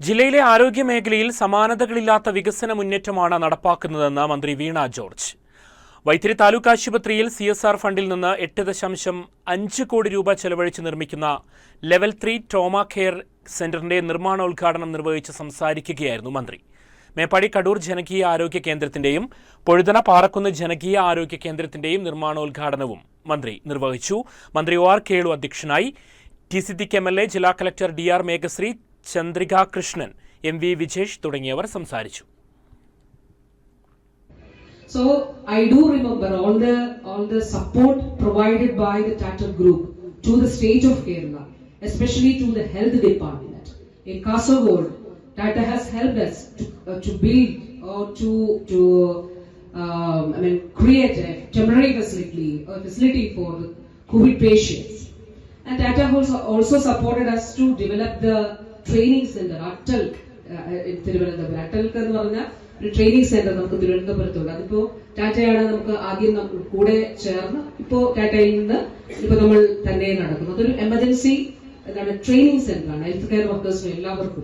ജില്ലയിലെ ആരോഗ്യ മേഖലയിൽ സമാനതകളില്ലാത്ത വികസന മുന്നേറ്റമാണ് നടപ്പാക്കുന്നതെന്ന് മന്ത്രി വീണ ജോർജ്. വൈത്തിരി താലൂക്ക് ആശുപത്രിയിൽ സി എസ് ആർ ഫണ്ടിൽ നിന്ന് എട്ട് ദശാംശം അഞ്ച് കോടി രൂപ ചെലവഴിച്ച് നിർമ്മിക്കുന്ന ലെവൽ ത്രീ ട്രോമ കെയർ സെന്ററിന്റെ നിർമ്മാണോദ്ഘാടനം നിർവഹിച്ച് സംസാരിക്കുകയായിരുന്നു മന്ത്രി. മേപ്പാടി കടൂർ ജനകീയ ആരോഗ്യ കേന്ദ്രത്തിന്റെയും പൊഴുതന പാറക്കുന്ന് ജനകീയ ആരോഗ്യ കേന്ദ്രത്തിന്റെയും നിർമ്മാണോദ്ഘാടനവും മന്ത്രി നിർവഹിച്ചു. മന്ത്രി ഒ ആർ കേളു അധ്യക്ഷനായി. T Siddique M L A ജില്ലാ collector D R Meghashree Chandrika Krishnan M V Vijesh തുടങ്ങിയവർ സംസാരിച്ചു So I do remember all the all the support provided by the Tata Group to the state of Kerala, especially to the health department. In Kasaragod, Tata has helped us to, uh, to build or to to um, I mean create a temporary facility, a facility for the COVID patients. And Tata also also supported us to develop the training centre uh, Thiruvananthapuram അട്ടൽക്ക് എന്ന് പറഞ്ഞാൽ ഒരു training centre നമുക്ക് തിരുവനന്തപുരത്തുണ്ട്. അതിപ്പോ ടാറ്റയാണ് നമുക്ക് ആദ്യം കൂടെ ചേർന്ന് ഇപ്പോ ടാറ്റയിൽ നിന്ന് ഇപ്പൊ നമ്മൾ തന്നെ നടക്കുന്നു. അതൊരു എമർജൻസി എന്താണ് ട്രെയിനിങ് സെന്റർ ആണ്. ഹെൽത്ത് കെയർ വർക്കേഴ്സിനും എല്ലാവർക്കും